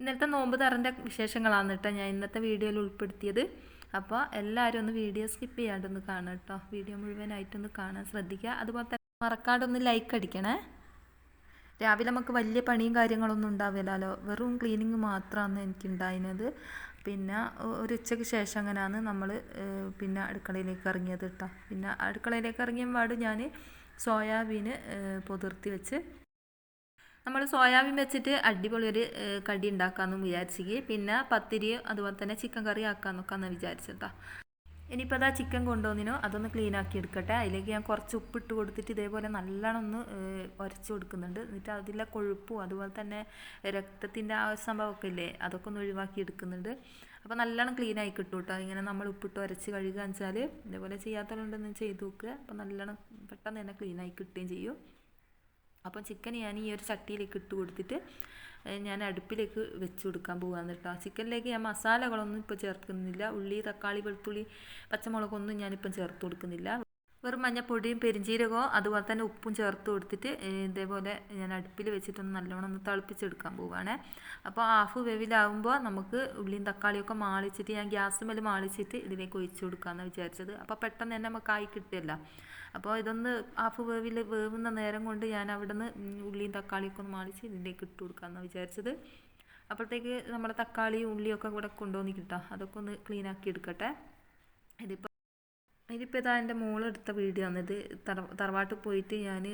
ഇന്നലത്തെ നോമ്പ് തറന്റെ വിശേഷങ്ങളാണ് കേട്ടോ ഞാൻ ഇന്നത്തെ വീഡിയോയിൽ ഉൾപ്പെടുത്തിയത്. അപ്പോൾ എല്ലാവരും ഒന്ന് വീഡിയോ സ്കിപ്പ് ചെയ്യാണ്ടൊന്ന് കാണുക കേട്ടോ. വീഡിയോ മുഴുവനായിട്ടൊന്ന് കാണാൻ ശ്രദ്ധിക്കുക. അതുപോലെ തന്നെ മറക്കാണ്ടൊന്ന് ലൈക്ക് അടിക്കണേ. രാവിലെ നമുക്ക് വലിയ പണിയും കാര്യങ്ങളൊന്നും ഉണ്ടാവില്ലല്ലോ. വെറും ക്ലീനിങ് മാത്രമാണ് എനിക്ക് ഉണ്ടായിരുന്നത് പിന്നെ ഒരു ഉച്ചയ്ക്ക് ശേഷം അങ്ങനെയാണ് നമ്മൾ പിന്നെ അടുക്കളയിലേക്ക് ഇറങ്ങിയത് കേട്ടോ. പിന്നെ അടുക്കളയിലേക്ക് ഇറങ്ങിയ പാട് ഞാൻ സോയാബീന് പൊതിർത്തി വെച്ച് നമ്മൾ സോയാബീൻ വെച്ചിട്ട് അടിപൊളി ഒരു കടി ഉണ്ടാക്കാമെന്നും വിചാരിച്ചിക്ക് പിന്നെ പത്തിരി അതുപോലെ തന്നെ ചിക്കൻ കറി ആക്കാമെന്നൊക്കെ വിചാരിച്ചിട്ടാ. ഇനിയിപ്പോൾ അതാ ചിക്കൻ കൊണ്ടുവന്നിനോ. അതൊന്ന് ക്ലീൻ ആക്കി എടുക്കട്ടെ. അതിലേക്ക് ഞാൻ കുറച്ച് ഉപ്പിട്ട് കൊടുത്തിട്ട് ഇതേപോലെ നല്ലോണം ഒന്ന് ഉരച്ച് കൊടുക്കുന്നുണ്ട്. എന്നിട്ട് അതിലെ കൊഴുപ്പും അതുപോലെ തന്നെ രക്തത്തിന്റെ ആ സംഭവമൊക്കെ ഇല്ലേ അതൊക്കെ ഒന്ന് ഒഴിവാക്കി എടുക്കുന്നുണ്ട്. അപ്പോൾ നല്ലോണം ക്ലീൻ ആയി കിട്ടും കേട്ടോ. ഇങ്ങനെ നമ്മൾ ഉപ്പിട്ട് ഉരച്ച് കഴുകുക വെച്ചാൽ ഇതേപോലെ ചെയ്യാത്തവരുണ്ടെന്ന് ചെയ്ത് നോക്കുക അപ്പോൾ നല്ലോണം പെട്ടെന്ന് തന്നെ ക്ലീൻ ആയി കിട്ടുകയും ചെയ്യും. അപ്പം ചിക്കൻ ഞാൻ ഈ ഒരു ചട്ടിയിലേക്ക് ഇട്ട് കൊടുത്തിട്ട് ഞാൻ അടുപ്പിലേക്ക് വെച്ച് കൊടുക്കാൻ പോകാന്ന് കേട്ടോ. ചിക്കനിലേക്ക് ഞാൻ മസാലകളൊന്നും ഇപ്പോൾ ചേർക്കുന്നില്ല. ഉള്ളി തക്കാളി വെളുത്തുള്ളി പച്ചമുളകൊന്നും ഞാനിപ്പം ചേർത്ത് കൊടുക്കുന്നില്ല. വെറും മഞ്ഞപ്പൊടിയും പെരിഞ്ചീരകവും അതുപോലെ തന്നെ ഉപ്പും ചേർത്ത് കൊടുത്തിട്ട് ഇതേപോലെ ഞാൻ അടുപ്പിൽ വെച്ചിട്ടൊന്ന് നല്ലോണം ഒന്ന് തിളപ്പിച്ചെടുക്കാൻ പോവുകയാണേ അപ്പോൾ ഹാഫ് വേവിലാവുമ്പോൾ നമുക്ക് ഉള്ളിയും തക്കാളിയൊക്കെ മാളിച്ചിട്ട് ഞാൻ ഗ്യാസ് മേൽ മാളിച്ചിട്ട് ഇതിലേക്ക് ഒഴിച്ചു കൊടുക്കാമെന്ന് വിചാരിച്ചത്. അപ്പോൾ പെട്ടെന്ന് തന്നെ നമുക്ക് ആയി കിട്ടില്ല അപ്പോൾ ഇതൊന്ന് ഹാഫ് വേവിൽ വേവുന്ന നേരം കൊണ്ട് ഞാൻ അവിടെ നിന്ന് ഉള്ളിയും തക്കാളിയൊക്കെ ഒന്ന് മാളിച്ച് ഇതിലേക്ക് ഇട്ട് കൊടുക്കാമെന്ന് വിചാരിച്ചത്. അപ്പോഴത്തേക്ക് നമ്മുടെ തക്കാളിയും ഉള്ളിയൊക്കെ കൂടെ കൊണ്ടുവന്ന് കിട്ടാം. അതൊക്കെ ഒന്ന് ക്ലീൻ ആക്കി എടുക്കട്ടെ. ഇതിപ്പോൾ ഇതിപ്പോൾ ഇതാ എന്റെ മോളെടുത്ത വീഡിയോ ആണ്. ഇത് തറ തറവാട്ടിൽ പോയിട്ട് ഞാൻ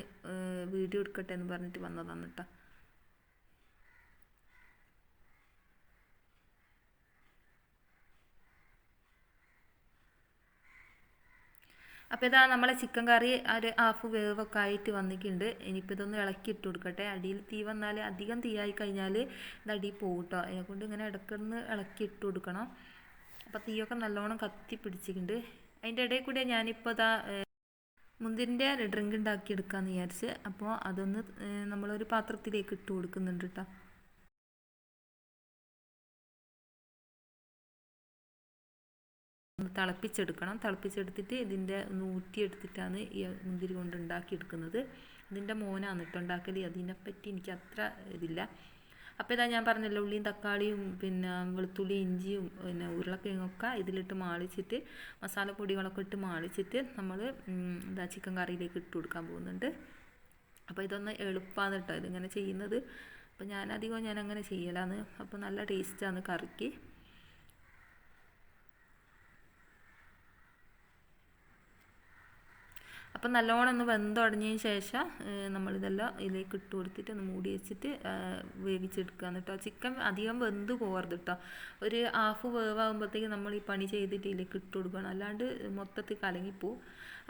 വീഡിയോ എടുക്കട്ടെ എന്ന് പറഞ്ഞിട്ട് വന്നതാണ് കേട്ടോ അപ്പോൾ ഇതാ നമ്മളെ ചിക്കൻ കറി ഒരു ഹാഫ് വേവൊക്കെ ആയിട്ട് വന്നിട്ടുണ്ട് ഇനിയിപ്പോൾ ഇതൊന്ന് ഇളക്കി ഇട്ട് കൊടുക്കട്ടെ. അടിയിൽ തീ വന്നാൽ അധികം തീയായി കഴിഞ്ഞാൽ ഇത് അടിയിൽ പോകും കേട്ടോ അതിനെക്കൊണ്ട് ഇങ്ങനെ ഇടയ്ക്കൊന്ന് ഇളക്കി ഇട്ട് കൊടുക്കണം. അപ്പോൾ തീയൊക്കെ നല്ലോണം കത്തി പിടിച്ചിട്ടുണ്ട് അതിന്റെ ഇടയിൽ കൂടെ ഞാനിപ്പോൾ ഇതാ മുന്തിരിന്റെ ഡ്രിങ്ക് ഉണ്ടാക്കി എടുക്കാമെന്ന് വിചാരിച്ച് അപ്പോൾ അതൊന്ന് നമ്മളൊരു പാത്രത്തിലേക്ക് ഇട്ട് കൊടുക്കുന്നുണ്ട് കേട്ടോ. തിളപ്പിച്ചെടുക്കണം. തിളപ്പിച്ചെടുത്തിട്ട് ഇതിന്റെ ഊറ്റിയെടുത്തിട്ടാണ് ഈ മുന്തിരി കൊണ്ട് ഉണ്ടാക്കിയെടുക്കുന്നത്. ഇതിന്റെ മോനാണ് ഇട്ടുണ്ടാക്കൽ അതിനെപ്പറ്റി എനിക്ക് അത്ര ഇതില്ല. അപ്പോൾ ഇതാ ഞാൻ പറഞ്ഞല്ലോ ഉള്ളിയും തക്കാളിയും പിന്നെ വെളുത്തുള്ളി ഇഞ്ചിയും പിന്നെ ഉരുളക്കിഴങ്ങൊക്കെ ഇതിലിട്ട് മാളിച്ചിട്ട് മസാലപ്പൊടികളൊക്കെ ഇട്ട് മാളിച്ചിട്ട് നമ്മൾ ഇതാ ചിക്കൻ കറിയിലേക്ക് ഇട്ട് കൊടുക്കാൻ പോകുന്നുണ്ട്. അപ്പോൾ ഇതൊന്ന് എളുപ്പമാണ് കേട്ടോ ഇതിങ്ങനെ ചെയ്യുന്നത്. അപ്പോൾ ഞാൻ അധികം ഞാൻ അങ്ങനെ ചെയ്യലാണ് അപ്പോൾ നല്ല ടേസ്റ്റാണ് കറിക്ക്. അപ്പം നല്ലോണം ഒന്ന് വെന്തുടഞ്ഞതിന് ശേഷം നമ്മളിതെല്ലാം ഇതിലേക്ക് ഇട്ട് കൊടുത്തിട്ട് ഒന്ന് മൂടി വെച്ചിട്ട് വേവിച്ചെടുക്കുക. കേട്ടോ ചിക്കൻ അധികം വെന്ത് പോകരുത് കേട്ടോ ഒരു ഹാഫ് വേവാകുമ്പോഴത്തേക്ക് നമ്മൾ ഈ പണി ചെയ്തിട്ട് ഇതിലേക്ക് ഇട്ട് കൊടുക്കണം. അല്ലാണ്ട് മൊത്തത്തിൽ കലങ്ങിപ്പോവും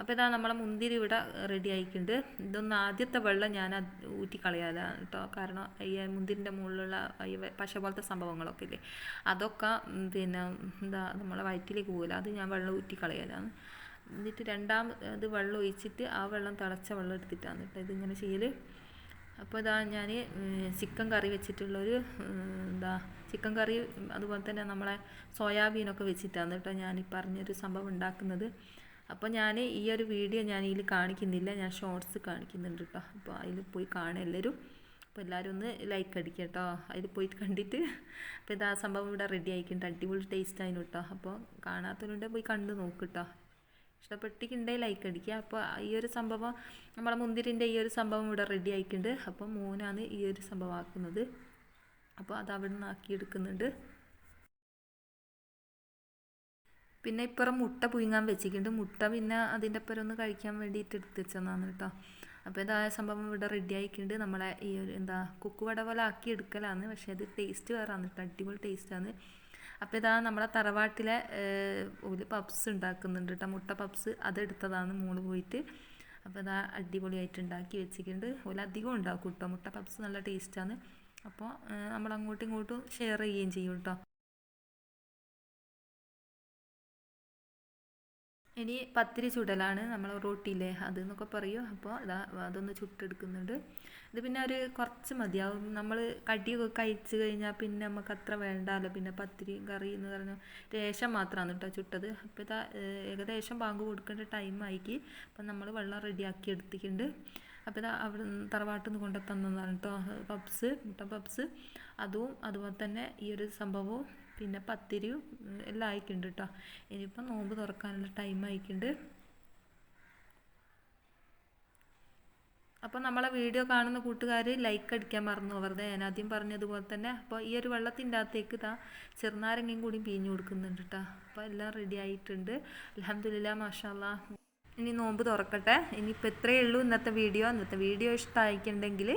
അപ്പോൾ ഇതാ നമ്മളെ മുന്തിരി ഇവിടെ റെഡി ആയിക്കുണ്ട് ഇതൊന്ന് ആദ്യത്തെ വെള്ളം ഞാൻ ഊറ്റി കളയാലാണ് കേട്ടോ കാരണം ഈ മുന്തിരിന്റെ മുകളിലുള്ള ഈ പശ പോലത്തെ സംഭവങ്ങളൊക്കെ ഇല്ലേ? അതൊക്കെ പിന്നെ എന്താ നമ്മളെ വയറ്റിലേക്ക് പോകില്ല അത് ഞാൻ വെള്ളം ഊറ്റി കളയാലാണ്. എന്നിട്ട് രണ്ടാം ഇത് വെള്ളം ഒഴിച്ചിട്ട് ആ വെള്ളം തിളച്ച വെള്ളം എടുത്തിട്ടാണ് കേട്ടോ ഇതിങ്ങനെ ചെയ്യൽ അപ്പോൾ ഇതാ ഞാൻ ചിക്കൻ കറി വെച്ചിട്ടുള്ളൊരു എന്താ ചിക്കൻ കറി അതുപോലെ തന്നെ നമ്മളെ സോയാബീനൊക്കെ വെച്ചിട്ടാണ് കേട്ടോ ഞാൻ ഈ പറഞ്ഞൊരു സംഭവം ഉണ്ടാക്കുന്നത്. അപ്പോൾ ഞാൻ ഈ ഒരു വീഡിയോ ഞാൻ ഇതിൽ കാണിക്കുന്നില്ല ഞാൻ ഷോർട്സ് കാണിക്കുന്നുണ്ട് കേട്ടോ. അപ്പോൾ അതിൽ പോയി കാണുക എല്ലാവരും. അപ്പോൾ എല്ലാവരും ഒന്ന് ലൈക്ക് അടിക്കുക കേട്ടോ. അതിൽ പോയി കണ്ടിട്ട്. അപ്പോൾ ഇതാ സംഭവം ഇവിടെ റെഡി ആയിക്കുന്നുണ്ട് അടിപൊളി ടേസ്റ്റ് ആയിരുന്നു കേട്ടോ. അപ്പോൾ കാണാത്തവരുണ്ടെങ്കിൽ പോയി കണ്ട് നോക്ക് കേട്ടോ. ഇഷ്ടപ്പെട്ടിട്ടുണ്ടെങ്കിൽ ലൈക്ക് അടിക്കുക. അപ്പോൾ ഈ ഒരു സംഭവം നമ്മളെ മുന്തിരിന്റെ ഈ ഒരു സംഭവം ഇവിടെ റെഡി ആയിട്ടുണ്ട്. അപ്പോൾ മൂന്നാണ് ഈ ഒരു സംഭവം ആക്കുന്നത്. അപ്പോൾ അത് അവിടെ നിന്ന് ആക്കിയെടുക്കുന്നുണ്ട്. പിന്നെ ഇപ്പുറം മുട്ട പുഴുങ്ങാൻ വെച്ചിട്ടുണ്ട്. മുട്ട പിന്നെ അതിന്റെ അപ്പുറം ഒന്ന് കഴിക്കാൻ വേണ്ടിയിട്ട് എടുത്ത് വെച്ചതാണ് കേട്ടോ. അപ്പോൾ ഇതായ സംഭവം ഇവിടെ റെഡി ആയിട്ടുണ്ട്. നമ്മളെ ഈ ഒരു എന്താ കുക്കുവട പോലെ ആക്കി എടുക്കലാണ് പക്ഷേ അത് ടേസ്റ്റ് വേറാണ് കേട്ടോ. അടിപൊളി ടേസ്റ്റാണ് അപ്പോൾ ഇതാ നമ്മളെ തറവാട്ടിലെ ഒരു പപ്സ് ഉണ്ടാക്കുന്നുണ്ട് കേട്ടോ മുട്ട പപ്സ് അതെടുത്തതാണ് മോൾ പോയിട്ട്. അപ്പോൾ ഇതാ അടിപൊളിയായിട്ട് ഉണ്ടാക്കി വെച്ചിട്ടുണ്ട്. ഓല അധികം ഉണ്ടാക്കും കേട്ടോ മുട്ട പപ്സ് നല്ല ടേസ്റ്റാണ് അപ്പോൾ നമ്മൾ അങ്ങോട്ടും ഇങ്ങോട്ടും ഷെയർ ചെയ്യുകയും ചെയ്യും കേട്ടോ ഇനി പത്തിരി ചുടലാണ് നമ്മൾ റോട്ടിയില്ലേ അത് എന്നൊക്കെ പറയും. അപ്പോൾ ഇതാ അതൊന്ന് ചുട്ടെടുക്കുന്നുണ്ട്. ഇത് പിന്നെ ഒരു കുറച്ച് മതിയാവും. നമ്മൾ കടിയൊക്കെ കഴിച്ച് കഴിഞ്ഞാൽ പിന്നെ നമുക്ക് അത്ര വേണ്ടല്ലോ. പിന്നെ പത്തിരി കറി എന്ന് പറഞ്ഞ രേഷം മാത്രമാണ് കേട്ടോ ചുട്ടത്. അപ്പോൾ ഇതാ ഏകദേശം ബാങ്ക് കൊടുക്കേണ്ട ടൈം ആയിക്ക് അപ്പം നമ്മൾ വെള്ളം റെഡിയാക്കി എടുത്തിട്ടുണ്ട്. അപ്പോൾ ഇത് അവിടെ തറവാട്ടിൽ നിന്ന് കൊണ്ടു തന്നതാണ് പപ്സ് മുട്ട പപ്സ്. അതും അതുപോലെ തന്നെ ഈ ഒരു സംഭവവും പിന്നെ പത്തിരിയും എല്ലാം ആയിക്കുണ്ട് കേട്ടോ ഇനിയിപ്പോൾ നോമ്പ് തുറക്കാനുള്ള ടൈം ആയിക്കുണ്ട്. അപ്പോൾ നമ്മളെ വീഡിയോ കാണുന്ന കൂട്ടുകാർ ലൈക്ക് അടിക്കാൻ മറന്നു. വെറുതെ ഞാൻ ആദ്യം പറഞ്ഞതുപോലെ തന്നെ അപ്പോൾ ഈ ഒരു വെള്ളത്തിന്റെ അകത്തേക്ക് ഇതാ ചെറുനാരങ്ങയും കൂടി പിഞ്ഞു കൊടുക്കുന്നുണ്ട് കേട്ടോ അപ്പോൾ എല്ലാം റെഡി ആയിട്ടുണ്ട്. അലഹമില്ല മാഷാല്ല. ഇനി നോമ്പ് തുറക്കട്ടെ. ഇനിയിപ്പോൾ ഇത്രയേ ഉള്ളൂ ഇന്നത്തെ വീഡിയോ. ഇന്നത്തെ വീഡിയോ ഇഷ്ടമായിക്കുണ്ടെങ്കിൽ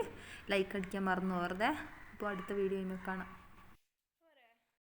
ലൈക്ക് അടിക്കാൻ മറന്നു. വെറുതെ. അപ്പോൾ അടുത്ത വീഡിയോയിൽ കാണാം.